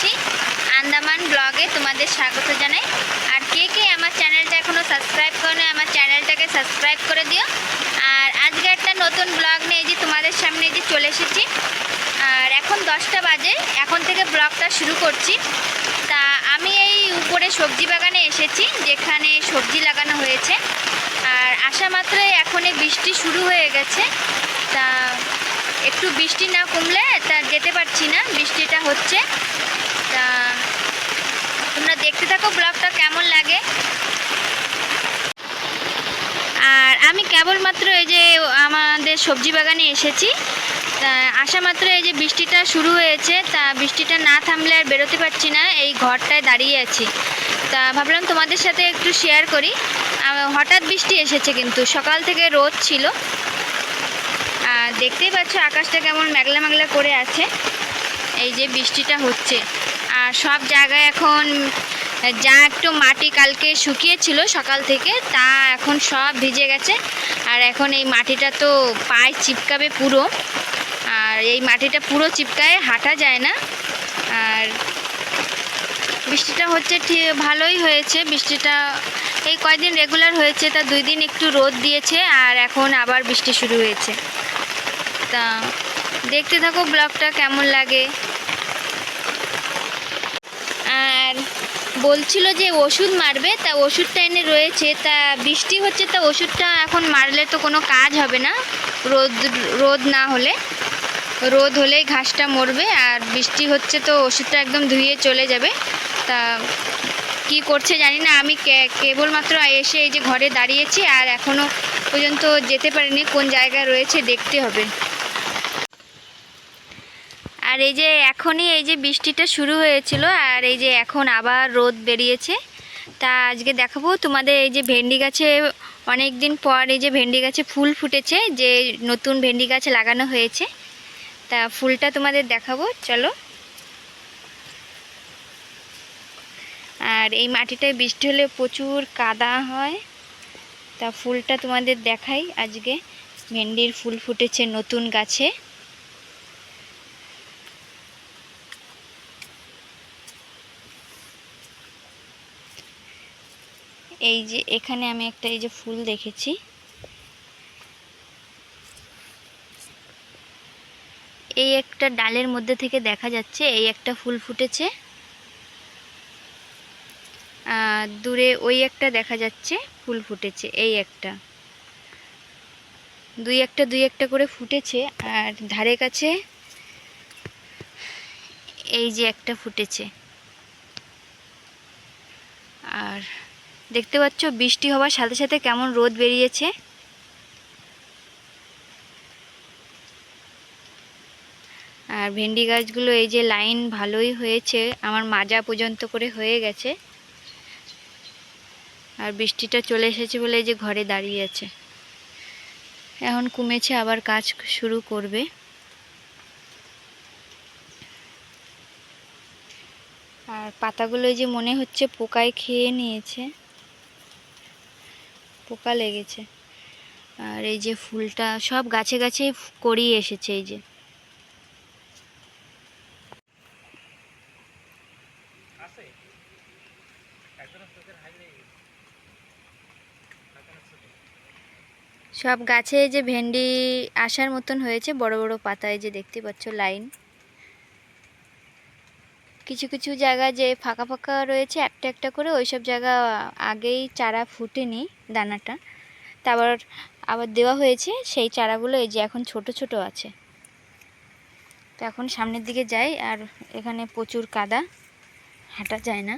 করছি আন্দামান ব্লগে তোমাদের স্বাগত জানাই। আর কে কে আমার চ্যানেলটা এখনও সাবস্ক্রাইব করে আমার চ্যানেলটাকে সাবস্ক্রাইব করে দিও। আর আজকে একটা নতুন ব্লগ নিয়ে যে তোমাদের সামনে যে চলে এসেছি। আর এখন দশটা বাজে, এখন থেকে ব্লগটা শুরু করছি। তা আমি এই উপরে সবজি বাগানে এসেছি, যেখানে সবজি লাগানো হয়েছে। আর আসা মাত্রই এখনই বৃষ্টি শুরু হয়ে গেছে। তা একটু বৃষ্টি না কমলে তা যেতে পারছি না, বৃষ্টিটা হচ্ছে। দেখতে থাকো ব্লগটা কেমন লাগে। আর আমি কেবলমাত্র এই যে আমাদের সবজি বাগানে এসেছি। আসা মাত্র এই যে বৃষ্টিটা শুরু হয়েছে, তা বৃষ্টিটা না থামলে আর বেরোতে পারছি না, এই ঘরটায় দাঁড়িয়ে আছি। তা ভাবলাম তোমাদের সাথে একটু শেয়ার করি। হঠাৎ বৃষ্টি এসেছে কিন্তু, সকাল থেকে রোদ ছিল। আর দেখতেই পাচ্ছ আকাশটা কেমন মেঘলা মেঘলা করে আছে। এই যে বৃষ্টিটা হচ্ছে। আর সব জায়গায় এখন যা একটু মাটি কালকে শুকিয়েছিল সকাল থেকে, তা এখন সব ভিজে গেছে। আর এখন এই মাটিটা তো পায়ে চিপকাবে পুরো। আর এই মাটিটা পুরো চিপকায়, হাঁটা যায় না। আর বৃষ্টিটা হচ্ছে ভালোই হয়েছে। বৃষ্টিটা এই কয়দিন রেগুলার হয়েছে, তা দুই দিন একটু রোদ দিয়েছে, আর এখন আবার বৃষ্টি শুরু হয়েছে। তা দেখতে থাকো ব্লগটা কেমন লাগে আর বলছিল যে ওষুধ মারবে, তা ওষুধটা এনে রয়েছে, তা বৃষ্টি হচ্ছে, তা ওষুধটা এখন মারলে তো কোনো কাজ হবে না। রোদ রোদ না হলে। রোদ হলেই ঘাসটা মরবে, আর বৃষ্টি হচ্ছে তো ওষুধটা একদম ধুয়ে চলে যাবে। তা কি করছে জানি না, আমি কেবলমাত্র এসে এই যে ঘরে দাঁড়িয়েছি, আর এখনও পর্যন্ত যেতে পারিনি, কোন জায়গায় রয়েছে দেখতে হবে। আর এই যে এখনই এই যে বৃষ্টিটা শুরু হয়েছিল আর এই যে এখন আবার রোদ বেরিয়েছে। তা আজকে দেখাবো তোমাদের এই যে ভেন্ডি গাছে অনেক দিন পর এই যে ভেন্ডি গাছে ফুল ফুটেছে, যে নতুন ভেন্ডি গাছ লাগানো হয়েছে। তা ফুলটা তোমাদের দেখাবো, চলো। আর এই মাটিটায় বৃষ্টি হলে প্রচুর কাদা হয়। তা ফুলটা তোমাদের দেখাই আজকে। ভেন্ডির ফুল ফুটেছে নতুন গাছে। এই যে এখানে আমি একটা এই যে ফুল দেখেছি। এই একটা ডালের মধ্যে থেকে দেখা যাচ্ছে, এই একটা ফুল ফুটেছে। দূরে ওই একটা দেখা যাচ্ছে, ফুল ফুটেছে, এই একটা। দুই একটা দুই একটা করে ফুটেছে, আর ধারে কাছে এই যে একটা ফুটেছে। আর দেখতে পাচ্ছ, বৃষ্টি হওয়ার সাথে সাথে কেমন রোদ বেরিয়েছে। আর ভেন্ডি গাছগুলো এই যে লাইন ভালোই হয়েছে, আমার মাজা পর্যন্ত করে হয়ে গেছে। আর বৃষ্টিটা চলে এসেছে বলে এই যে ঘরে দাঁড়িয়ে আছে। এখন কমেছে আবার কাজ শুরু করবে। আর পাতাগুলো যে মনে হচ্ছে পোকায় খেয়ে নিয়েছে। পোকা লেগেছে। আর এই যে ফুলটা সব গাছে গাছে করিয়ে এসেছে এই যে। সব গাছে যে ভেন্ডি আসার মতন হয়েছে বড় বড় পাতায় যে দেখতে পাচ্ছ লাইন। কিছু কিছু জায়গা যে ফাঁকা ফাঁকা রয়েছে, একটা একটা করে ওই সব জায়গা আগেই চারা ফুটেনি দানাটা। তারপর আবার দেওয়া হয়েছে, সেই চারাগুলো এই যে এখন ছোট ছোট আছে। তো এখন সামনের দিকে যাই, আর এখানে প্রচুর কাদা, হাঁটা যায় না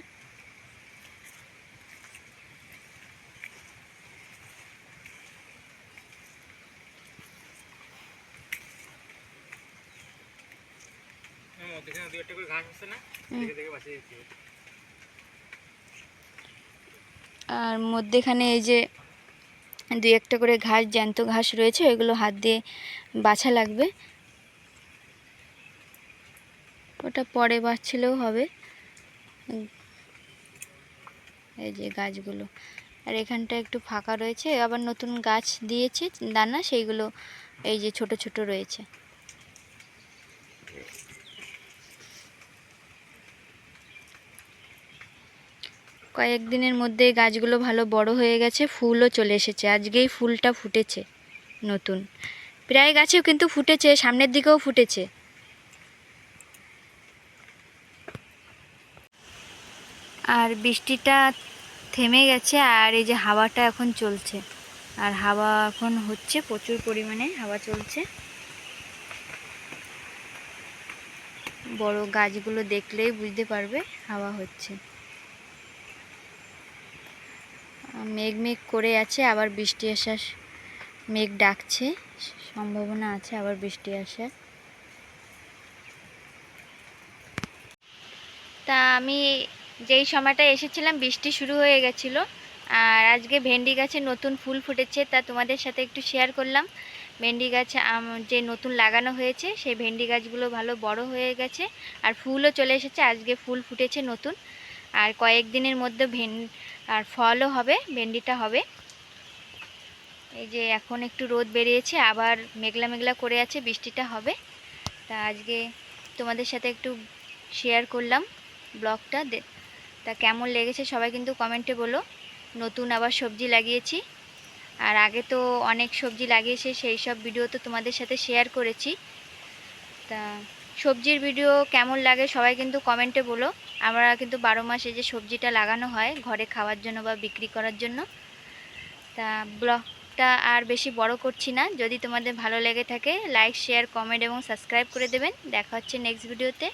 মধ্যখানে দুই একটা করে ঘাস আছে না হুম। দেখে দেখে বাঁচিয়ে দিচ্ছি আর মধ্যেখানে এই যে দু একটা করে ঘাস, জ্যান্ত ঘাস রয়েছে, ওইগুলো হাত দিয়ে বাছা লাগবে। ওটা পরে বাছলেও হবে। এই যে গাছগুলো। আর এখানটা একটু ফাঁকা রয়েছে। আবার নতুন গাছ দিয়েছে, দানা, সেইগুলো এই যে ছোট ছোট রয়েছে। কয়েকদিনের মধ্যে গাছগুলো ভালো বড় হয়ে গেছে, ফুলও চলে এসেছে। আজকেই ফুলটা ফুটেছে নতুন। প্রায় গাছেও কিন্তু ফুটেছে, সামনের দিকেও ফুটেছে। আর বৃষ্টিটা থেমে গেছে আর এই যে হাওয়াটা এখন চলছে। আর হাওয়া এখন হচ্ছে প্রচুর পরিমাণে, হাওয়া চলছে। বড় গাছগুলো দেখলেই বুঝতে পারবে হাওয়া হচ্ছে। মেঘ মেঘ করে আছে, আবার বৃষ্টি আসার মেঘ ডাকছে। সম্ভাবনা আছে আবার বৃষ্টি আসার। তা আমি যেই সময়টা এসেছিলাম, বৃষ্টি শুরু হয়ে গেছিল। আর আজকে ভেন্ডি গাছে নতুন ফুল ফুটেছে, তা তোমাদের সাথে একটু শেয়ার করলাম। ভেন্ডি গাছ যে নতুন লাগানো হয়েছে, সেই ভেন্ডি গাছগুলো ভালো বড় হয়ে গেছে, আর ফুলও চলে এসেছে। আজকে ফুল ফুটেছে নতুন। আর কয়েকদিনের মধ্যে ভেন আর ফলও হবে, ভেন্ডিটা হবে। এই যে এখন একটু রোদ বেরিয়েছে, আবার মেঘলা মেঘলা করে আছে, বৃষ্টিটা হবে। তা আজকে তোমাদের সাথে একটু শেয়ার করলাম ব্লগটা। তা কেমন লেগেছে সবাই কিন্তু কমেন্টে বলো। নতুন আবার সবজি লাগিয়েছি। আর আগে তো অনেক সবজি লাগিয়েছে, সেই সব ভিডিও তো তোমাদের সাথে শেয়ার করেছি। তা সবজির ভিডিও কেমন লাগে সবাই কিন্তু কমেন্টে বলো। আমরা কিন্তু বারো মাসে যে সবজিটা লাগানো হয়, ঘরে খাওয়ার জন্য বা বিক্রি করার জন্য, তা ব্লগটা আর বেশি বড় করছি না। যদি তোমাদের ভালো লেগে থাকে লাইক শেয়ার কমেন্ট এবং সাবস্ক্রাইব করে দেবেন। দেখা হচ্ছে নেক্সট ভিডিওতে